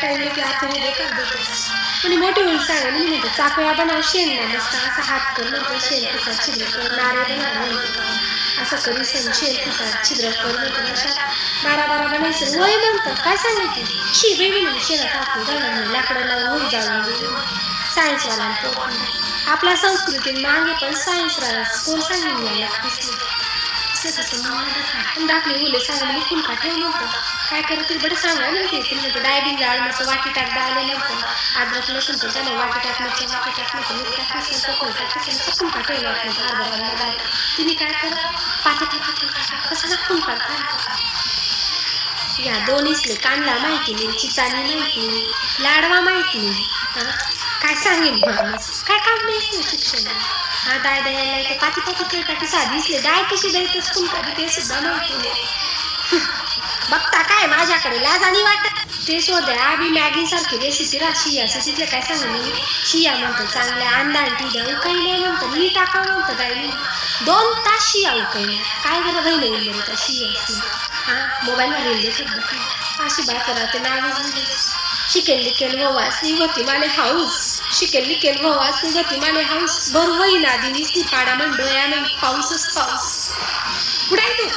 टाईमला की आता हे देखत देते कोणी मोठी होईल सांगा मी म्हणते चाकूया बनव शेण ना मस्त असा हात कर म्हणतो शेण तुझा छिद्र कर नारे बनव म्हणतो असं करी सण शेण तुझा छिद्र कर म्हणतो अशा बारा बारा बनायचं. वय म्हणतं काय सांगितलं शी बेबी म्हणून शेणात आपण घालून नाही लाकडं लावून वही जाळून गेली. सायन्सवाला आपल्या संस्कृतीत मागे पण सायन्स राहस कोण सांगितलं घ्यायला नाही असं कसं दाखले मुले सांगा म्हणजे फुल का ठेव नव्हतं काय करतील बरं सांगा ना ते तुम्ही म्हणतो डायबिंग जाळ मस्त वाटी टाक डाळले नव्हतं अद्रक लसूण तर त्याला वाटी टाक मच्छी वाटी टाक नव्हतं मीठ टाक नसेल कोण टाक नसेल फुल का ठेवलं नव्हतं हरभरा डाळ तिने काय करा पाते पाते कसं ना फुलका या दोन्हीचले कांदा माहिती नाही चिचाणी माहिती नाही लाडवा माहिती नाही काय सांगेन काय काम नाही शिक्षणाला हा दाय द्यायला येते पाती पाती करता की साधीसले डाय कशी द्यायचं फुल कधी ते सुद्धा माहिती बघता काय माझ्याकडे लाज आणि वाटत ते शोध्या आम्ही मॅगी सारखी रेसिपी रा शिया तिथलं काय सांगू मी शिया म्हणतो चांगल्या अंदा टी द्या उकळल्या म्हणतो मी टाका म्हणतो गायली दोन तास शिया उकळल्या काय बरं बहिण नाही. बरं त्या शिया हां मोबाईलवर येईल देखत बघ अशी बात ते नाव शिकेल लिकेल ववासनी होती माने हाऊस. शिकेल लिकेल ववासनी होती माने हाऊस. भरवई नादी निसती पाडा म्हण डोळ्यानं पाऊसच पाऊस. कुठे आहे तू?